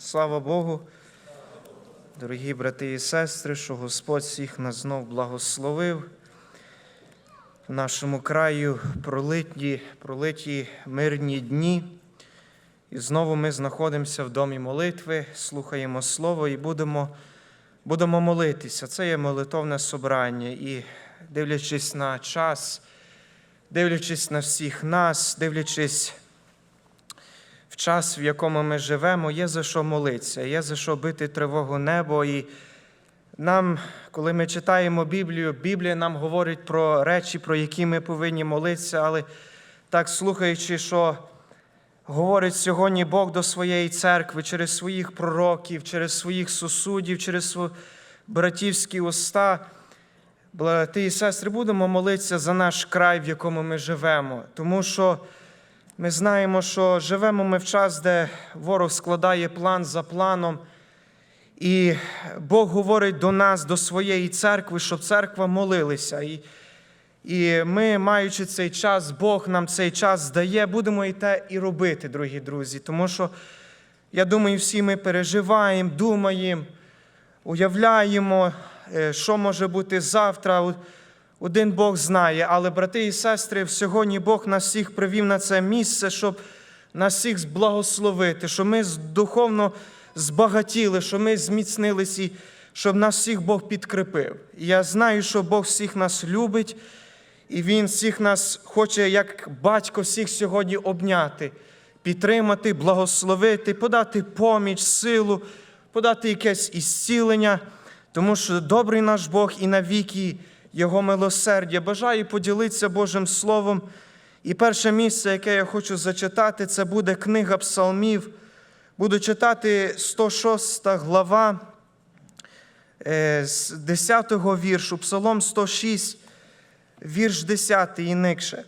Слава Богу, дорогі брати і сестри, що Господь всіх нас знов благословив. В нашому краю пролиті, пролиті мирні дні. І знову ми знаходимося в домі молитви, слухаємо Слово і будемо, будемо молитися. Це є молитовне собрання. І дивлячись на час, дивлячись на всіх нас, дивлячись в час, в якому ми живемо, є за що молитися, є за що бити тривогу небо. І нам, коли ми читаємо Біблію, Біблія нам говорить про речі, про які ми повинні молитися, але так слухаючи, що говорить сьогодні Бог до своєї церкви через своїх пророків, через своїх сусудів, через братівські уста. Брати і сестри, будемо молитися за наш край, в якому ми живемо, тому що ми знаємо, що живемо ми в час, де ворог складає план за планом, і Бог говорить до нас, до своєї церкви, щоб церква молилася. І, і ми, маючи цей час, Бог нам цей час дає, будемо і те і робити, дорогі друзі. Тому що, я думаю, всі ми переживаємо, думаємо, уявляємо, е, що може бути завтра. Один Бог знає, але, брати і сестри, сьогодні Бог нас всіх привів на це місце, щоб нас всіх зблагословити, щоб ми духовно збагатіли, щоб ми зміцнились і щоб нас всіх Бог підкрепив. І я знаю, що Бог всіх нас любить, і Він всіх нас хоче, як батько, всіх сьогодні обняти, підтримати, благословити, подати поміч, силу, подати якесь ісцілення, тому що добрий наш Бог і навіки. Його милосердя. Бажаю поділитися Божим Словом. І перше місце, яке я хочу зачитати, це буде книга Псалмів. Буду читати 106 глава е, з 10 віршу, Псалом 106, вірш 10 і никше.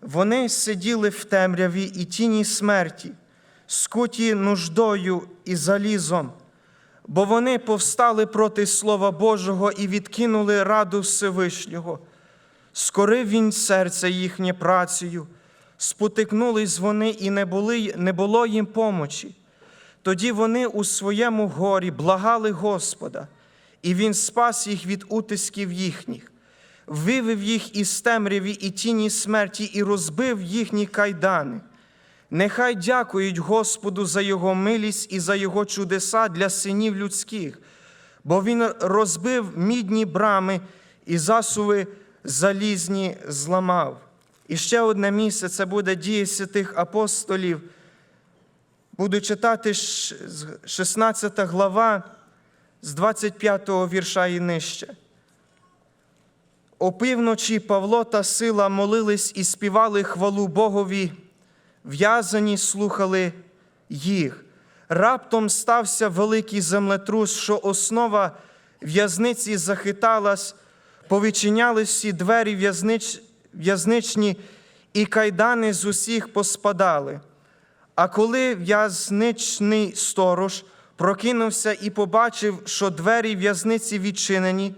Вони сиділи в темряві і тіні смерті, скуті нуждою і залізом бо вони повстали проти Слова Божого і відкинули раду Всевишнього. Скорив він серце їхнє працею, спотикнулись вони, і не, були, не було їм помочі. Тоді вони у своєму горі благали Господа, і Він спас їх від утисків їхніх, вивів їх із темряві і тіні смерті, і розбив їхні кайдани. Нехай дякують Господу за Його милість і за Його чудеса для синів людських, бо Він розбив мідні брами і засуви залізні зламав. І ще одне місце це буде дії святих апостолів. Буду читати 16 глава з 25 вірша і нижче. Опівночі Павло та сила молились і співали хвалу Богові в'язані слухали їх. Раптом стався великий землетрус, що основа в'язниці захиталась, повичинялись всі двері в'язнич... в'язничні, і кайдани з усіх поспадали. А коли в'язничний сторож прокинувся і побачив, що двері в'язниці відчинені,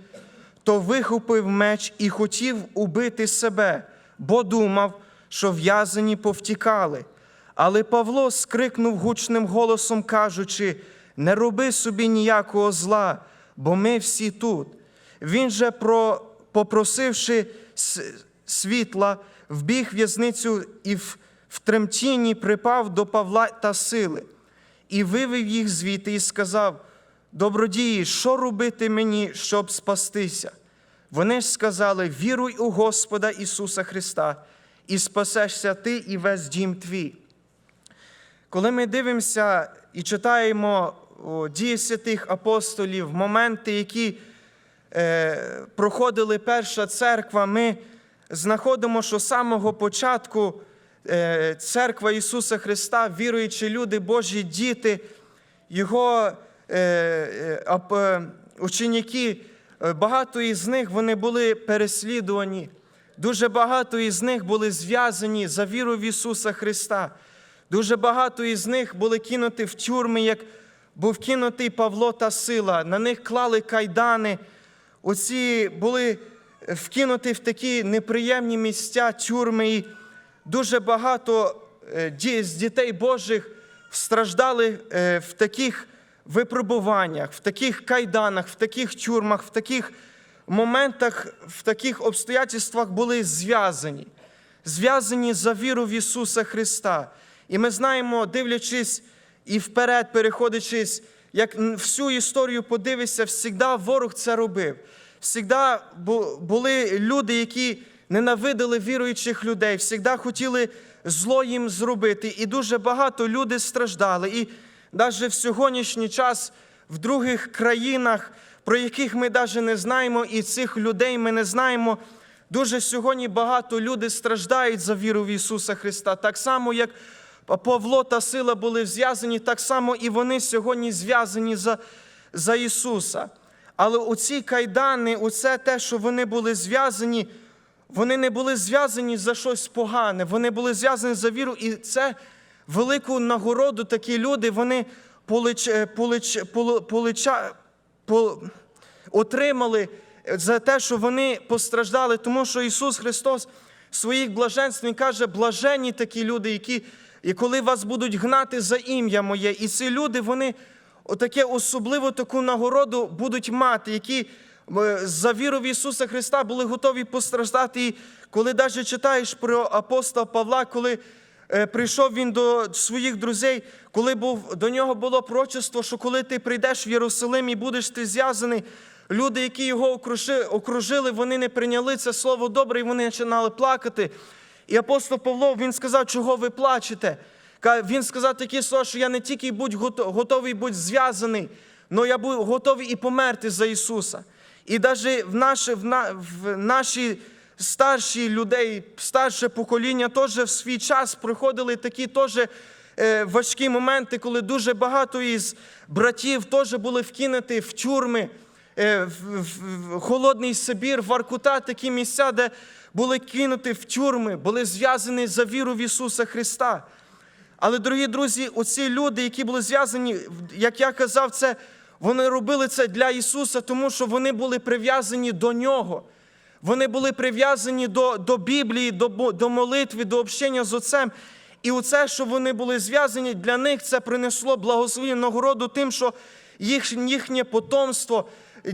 то вихопив меч і хотів убити себе, бо думав, що в'язані повтікали. Але Павло скрикнув гучним голосом, кажучи: не роби собі ніякого зла, бо ми всі тут. Він же, про, попросивши світла, вбіг в'язницю і в, в тремтінні припав до Павла та сили, і вивів їх звідти, і сказав: Добродії, що робити мені, щоб спастися? Вони ж сказали: Віруй у Господа Ісуса Христа і спасешся ти і весь дім твій. Коли ми дивимося і читаємо дії святих апостолів, моменти, які е, проходили Перша церква, ми знаходимо, що з самого початку е, церква Ісуса Христа, віруючи люди, Божі діти, Його е, е, ученики, е, багато із них вони були переслідувані. Дуже багато із них були зв'язані за віру в Ісуса Христа. Дуже багато із них були кинуті в тюрми, як був кинутий Павло та сила. На них клали кайдани. Оці були вкинуті в такі неприємні місця, тюрми. І дуже багато з дітей Божих страждали е, в таких випробуваннях, в таких кайданах, в таких тюрмах, в таких моментах, в таких обстоятельствах були зв'язані, зв'язані за віру в Ісуса Христа. І ми знаємо, дивлячись і вперед, переходячись, як всю історію подивишся, завжди ворог це робив. Всігда були люди, які ненавидили віруючих людей, завжди хотіли зло їм зробити. І дуже багато людей страждали. І навіть в сьогоднішній час в других країнах, про яких ми навіть не знаємо, і цих людей ми не знаємо. Дуже сьогодні багато людей страждають за віру в Ісуса Христа. Так само, як Павло та Сила були зв'язані, так само і вони сьогодні зв'язані за, за Ісуса. Але оці кайдани, оце те, що вони були зв'язані, вони не були зв'язані за щось погане, вони були зв'язані за віру, і це велику нагороду такі люди вони полич, полич, полича, пол, отримали за те, що вони постраждали, тому що Ісус Христос в своїх блаженств каже, блаженні такі люди, які, і коли вас будуть гнати за ім'я моє, і ці люди, вони отаке особливу таку нагороду будуть мати, які е, за віру в Ісуса Христа були готові постраждати. І коли навіть читаєш про апостола Павла, коли е, прийшов він до своїх друзей, коли був, до нього було прочество, що коли ти прийдеш в Єрусалим і будеш ти зв'язаний, люди, які його окружили, вони не прийняли це слово добре, і вони починали плакати. І апостол Павло він сказав, чого ви плачете? Він сказав такі слова, що я не тільки будь готовий бути зв'язаний, але я буду готовий і померти за Ісуса. І навіть в наші, в наші старші людей, старше покоління теж в свій час проходили такі теж е, важкі моменти, коли дуже багато із братів теж були вкинуті в тюрми, е, в холодний Сибір, в Аркута, такі місця, де були кинуті в тюрми, були зв'язані за віру в Ісуса Христа. Але, дорогі друзі, оці люди, які були зв'язані, як я казав, це вони робили це для Ісуса, тому що вони були прив'язані до Нього. Вони були прив'язані до до Біблії, до до молитви, до общення з Отцем. І оце, що вони були зв'язані, для них це принесло благословенну нагороду тим, що їх, їхнє потомство,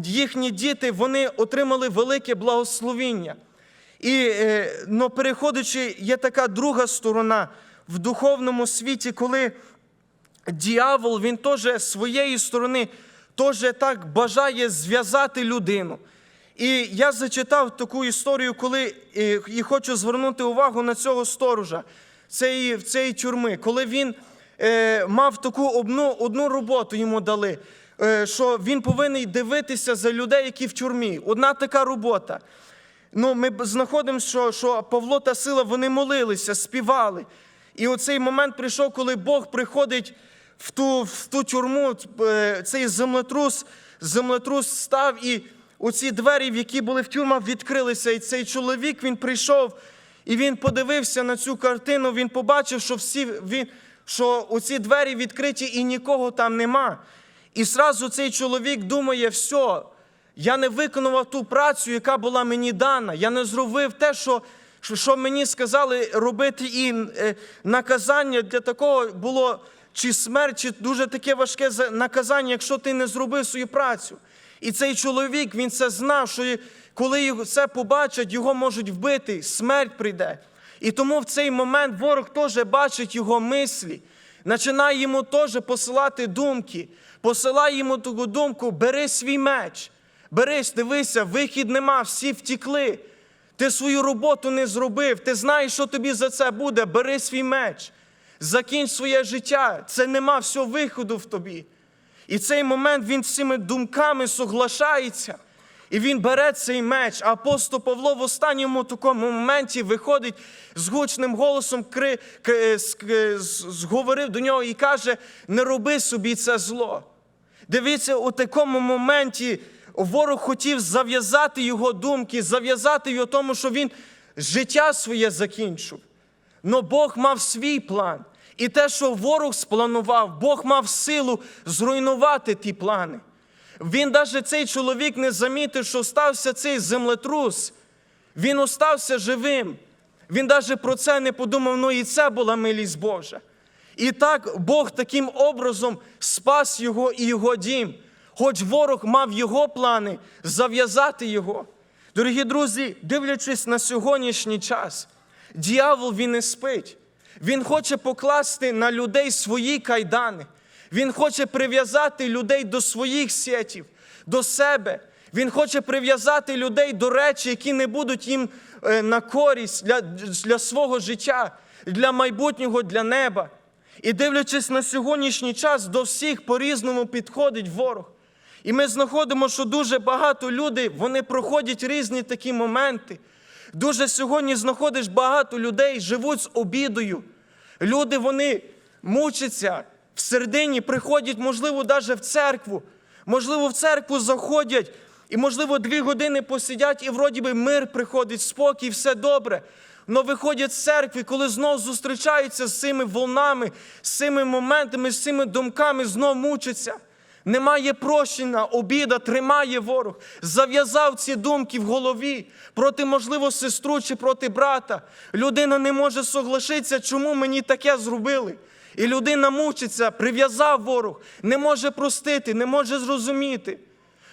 їхні діти вони отримали велике благословіння. І но переходячи, є така друга сторона в духовному світі, коли діявол, він теж своєї сторони теж так бажає зв'язати людину. І я зачитав таку історію, коли і хочу звернути увагу на цього сторожа цієї, цієї тюрми, коли він е, мав таку одну, одну роботу йому дали, е, що він повинен дивитися за людей, які в тюрмі. Одна така робота. Ну, Ми знаходимо, що що Павло та Сила вони молилися, співали. І оцей момент прийшов, коли Бог приходить в ту в ту тюрму, е, цей землетрус, землетрус став, і оці двері, які були в тюрмах, відкрилися. І цей чоловік він прийшов і він подивився на цю картину, він побачив, що всі, він, що оці двері відкриті і нікого там нема. І зразу цей чоловік думає, все, я не виконував ту працю, яка була мені дана. Я не зробив те, що що мені сказали робити, і е, наказання для такого було чи смерть, чи дуже таке важке наказання, якщо ти не зробив свою працю. І цей чоловік він це знав, що коли це побачать, його можуть вбити, смерть прийде. І тому в цей момент ворог теж бачить його мислі, починає йому теж посилати думки, посилає йому таку думку, бери свій меч, берись, дивися, вихід нема, всі втікли. Ти свою роботу не зробив, ти знаєш, що тобі за це буде. Бери свій меч, закінч своє життя. Це нема всього виходу в тобі. І цей момент він з цими думками соглашається. І він бере цей меч. А апостол Павло в останньому такому моменті виходить з гучним голосом, кри, кри, зговорив до нього і каже: не роби собі це зло. Дивіться, у такому моменті ворог хотів зав'язати його думки, зав'язати його тому, що він життя своє закінчив. Но Бог мав свій план. І те, що ворог спланував, Бог мав силу зруйнувати ті плани. Він навіть цей чоловік не замітив, що стався цей землетрус. Він остався живим. Він навіть про це не подумав, ну і це була милість Божа. І так Бог таким образом спас його і його дім. Хоч ворог мав його плани зав'язати його. Дорогі друзі, дивлячись на сьогоднішній час, дьявол він не спить. Він хоче покласти на людей свої кайдани. Він хоче прив'язати людей до своїх сетів, до себе. Він хоче прив'язати людей до речі, які не будуть їм е, на користь для, для свого життя, для майбутнього, для неба. І дивлячись на сьогоднішній час, до всіх по-різному підходить ворог. І ми знаходимо, що дуже багато людей вони проходять різні такі моменти. Дуже сьогодні знаходиш багато людей, живуть з обідою. Люди вони мучаться всередині, приходять, можливо, навіть в церкву. Можливо, в церкву заходять, і, можливо, дві години посидять, і вроді би мир приходить, спокій, все добре. Но виходять з церкви, коли знов зустрічаються з цими волнами, з цими моментами, з цими думками, знов мучаться. Немає прощення, обіда, тримає ворог, зав'язав ці думки в голові проти, можливо, сестру чи проти брата. Людина не може соглашитися, чому мені таке зробили. І людина мучиться, прив'язав ворог, не може простити, не може зрозуміти.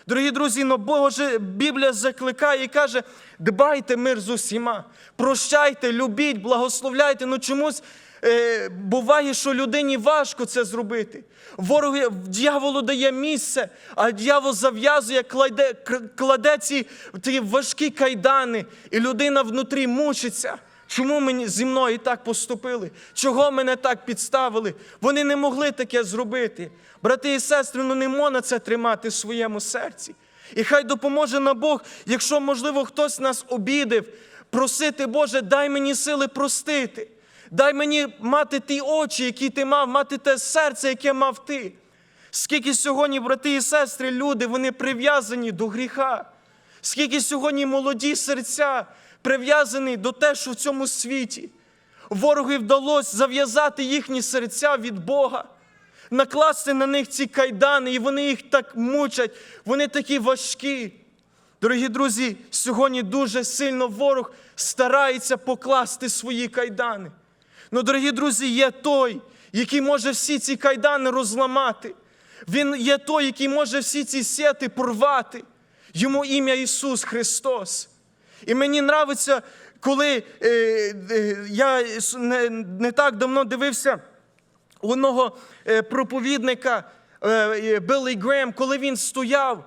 Дорогі друзі, но Боже, Біблія закликає і каже: дбайте мир з усіма, прощайте, любіть, благословляйте. Ну чомусь буває, що людині важко це зробити. Ворог дьяволу дає місце, а дьявол зав'язує, кладе, кладе ці, ці важкі кайдани, і людина внутрі мучиться. Чому мені зі мною так поступили? Чого мене так підставили? Вони не могли таке зробити. Брати і сестри, ну не можна це тримати в своєму серці. І хай допоможе нам Бог, якщо, можливо, хтось нас обідив, просити, Боже, дай мені сили простити. Дай мені мати ті очі, які ти мав, мати те серце, яке мав ти. Скільки сьогодні, брати і сестри, люди, вони прив'язані до гріха. Скільки сьогодні молоді серця прив'язані до те, що в цьому світі. Ворогові вдалося зав'язати їхні серця від Бога, накласти на них ці кайдани, і вони їх так мучать, вони такі важкі. Дорогі друзі, сьогодні дуже сильно ворог старається покласти свої кайдани. Ну, дорогі друзі, є той, який може всі ці кайдани розламати. Він є той, який може всі ці сети порвати. Йому ім'я Ісус Христос. І мені нравиться, коли е, е, я не, не так давно дивився одного е, проповідника е, е, Біллі Грем, коли він стояв.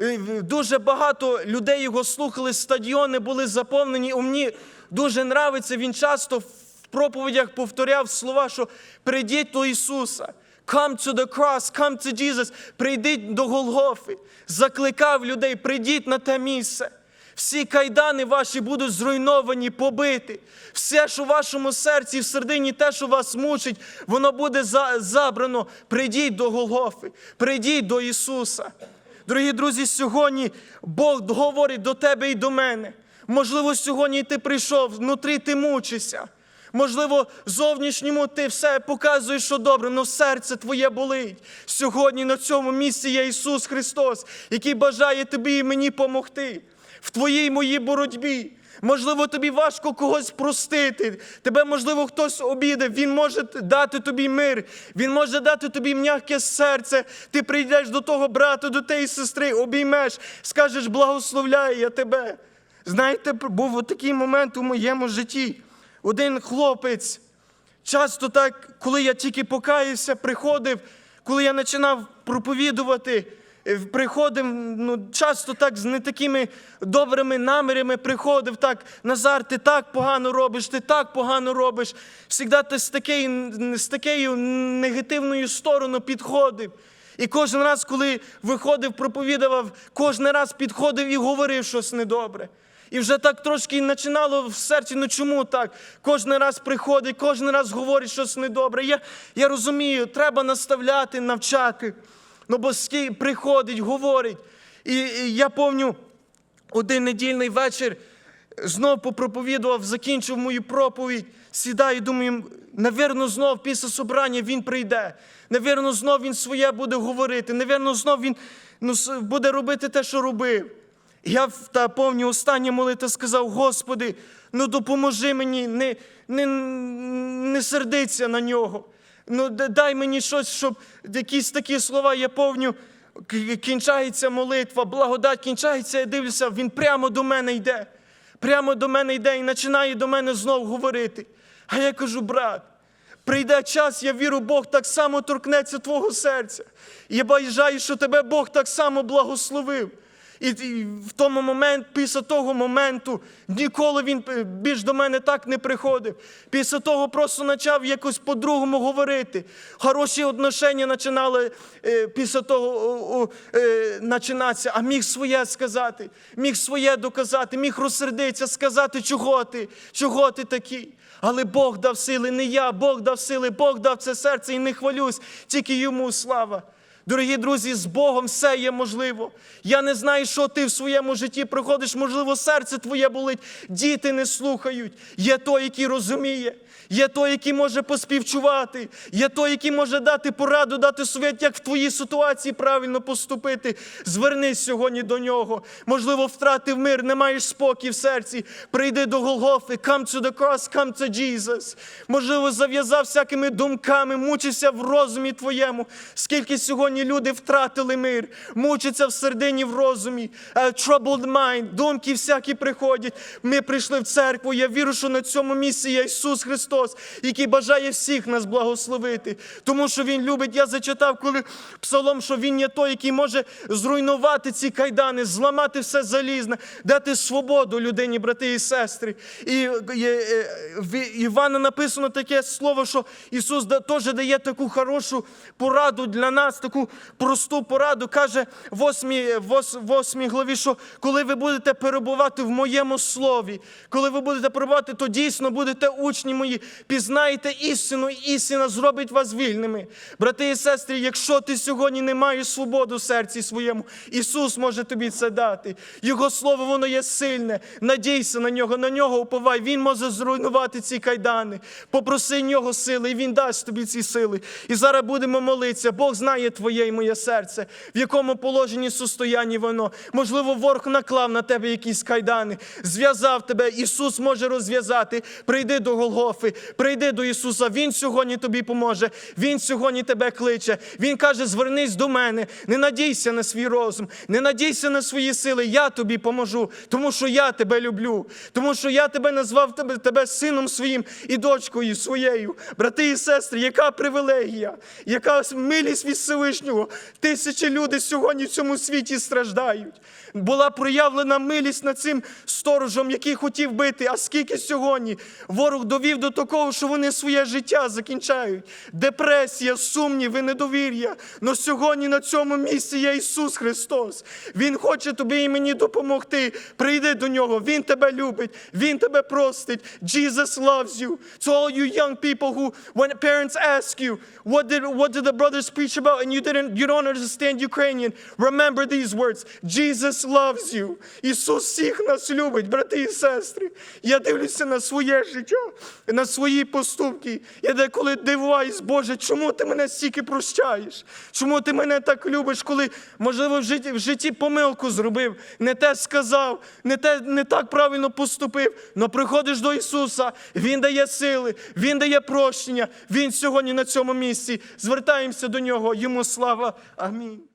е, Дуже багато людей його слухали, стадіони були заповнені. У мені дуже нравиться, він часто проповідях повторяв слова, що прийдіть до Ісуса. Come to the cross, come to Jesus, прийдіть до Голгофи. Закликав людей, прийдіть на те місце. Всі кайдани ваші будуть зруйновані, побиті. Все, що в вашому серці, в середині, те, що вас мучить, воно буде за- забрано. Прийдіть до Голгофи, прийдіть до Ісуса. Дорогі друзі, сьогодні Бог говорить до тебе і до мене. Можливо, сьогодні ти прийшов, внутрі ти мучишся. Можливо, зовнішньому ти все показуєш, що добре, але серце твоє болить. Сьогодні на цьому місці є Ісус Христос, який бажає тобі і мені помогти в твоїй моїй боротьбі. Можливо, тобі важко когось простити. Тебе, можливо, хтось обідав. Він може дати тобі мир, він може дати тобі м'яке серце. Ти прийдеш до того брата, до тієї сестри, обіймеш, скажеш, благословляю я тебе. Знаєте, був такий момент у моєму житті. Один хлопець, часто так, коли я тільки покаявся, приходив, коли я починав проповідувати, е, приходив, ну, часто так з не такими добрими намірами приходив, так, Назар, ти так погано робиш, ти так погано робиш. Всігда ти з такою, з такою негативною стороною підходив. І кожен раз, коли виходив, проповідував, кожен раз підходив і говорив щось недобре. І вже так трошки починало в серці, ну чому так? Кожен раз приходить, кожен раз говорить щось недобре. Я, я розумію, треба наставляти, навчати. Ну бо приходить, говорить. І, і я пам'ятаю, один недільний вечір знов попроповідував, закінчив мою проповідь, сідаю, думаю, навірно, знов після собрання він прийде. Навірно, знов він своє буде говорити. Навірно, знов він ну, буде робити те, що робив. Я та повні остання молитва сказав: Господи, ну допоможи мені, не, не, не сердиться на нього. Ну, дай мені щось, щоб якісь такі слова я повню. Кінчається молитва, благодать кінчається, я дивлюся, він прямо до мене йде. Прямо до мене йде і починає до мене знов говорити. А я кажу, брат, прийде час, я вірю, Бог так само торкнеться твого серця. Я бажаю, що тебе Бог так само благословив. І, в тому момент, після того моменту, ніколи він е, більш до мене так не приходив. Після того просто почав якось по-другому говорити. Хороші отношення починали е, після того е, починатися, а міг своє сказати, міг своє доказати, міг розсердитися, сказати, чого ти, чого ти такий. Але Бог дав сили, не я, Бог дав сили, Бог дав це серце і не хвалюсь, тільки йому слава. Дорогі друзі, з Богом все є можливо. Я не знаю, що ти в своєму житті проходиш. Можливо, серце твоє болить, діти не слухають. Є той, який розуміє, є той, який може поспівчувати, є той, який може дати пораду, дати совет, як в твоїй ситуації правильно поступити. Звернись сьогодні до нього. Можливо, втратив мир, не маєш спокій в серці. Прийди до Голгофи, come to the cross, come to Jesus. Можливо, зав'язав всякими думками, мучився в розумі твоєму. Скільки сьогодні люди втратили мир, мучаться в середині в розумі, Е, troubled mind, думки всякі приходять. Ми прийшли в церкву. Я вірю, що на цьому місці є Ісус Христос, який бажає всіх нас благословити. Тому що Він любить. Я зачитав, коли псалом, що Він є той, який може зруйнувати ці кайдани, зламати все залізне, дати свободу людині, брати і сестри. І е, е, в Івана написано таке слово, що Ісус теж дає таку хорошу пораду для нас, таку просту пораду. Каже в 8, восьмій главі, що коли ви будете перебувати в моєму слові, коли ви будете перебувати, то дійсно будете учні мої, пізнаєте істину, і істина зробить вас вільними. Брати і сестри, якщо ти сьогодні не маєш свободу в серці своєму, Ісус може тобі це дати. Його слово, воно є сильне. Надійся на нього, на нього уповай. Він може зруйнувати ці кайдани. Попроси нього сили, і Він дасть тобі ці сили. І зараз будемо молитися. Бог знає твоє і моє серце, в якому положенні состоянні воно. Можливо, ворог наклав на тебе якісь кайдани, зв'язав тебе. Ісус може розв'язати. Прийди до Голгофи, прийди до Ісуса. Він сьогодні тобі поможе. Він сьогодні тебе кличе. Він каже: звернись до мене. Не надійся на свій розум, не надійся на свої сили. Я тобі поможу, тому що я тебе люблю, тому що я тебе назвав тебе, тебе сином своїм і дочкою своєю. Брати і сестри, яка привілегія, яка милість від Всевишнього. Тисячі людей сьогодні в цьому світі страждають. Була проявлена милість над цим сторожем, який хотів бити. А скільки сьогодні ворог довів до такого, що вони своє життя закінчають. Депресія, сумніви, недовір'я. Но сьогодні на цьому місці є Ісус Христос. Він хоче тобі і мені допомогти. Прийди до нього. Він тебе любить, Він тебе простить. Jesus loves you. To all you young people who, when parents ask you, what did, what did the brothers preach about and you didn't, you don't understand Ukrainian, remember these words. Jesus loves you. Ісус всіх нас любить, брати і сестри. Я дивлюся на своє життя, на свої поступки. Я деколи дивуюсь, Боже, чому ти мене стільки прощаєш? Чому ти мене так любиш, коли, можливо, в житті, в житті помилку зробив, не те сказав, не, те, не так правильно поступив. Но приходиш до Ісуса, Він дає сили, Він дає прощення. Він сьогодні на цьому місці. Звертаємося до Нього. Йому слава. Амінь.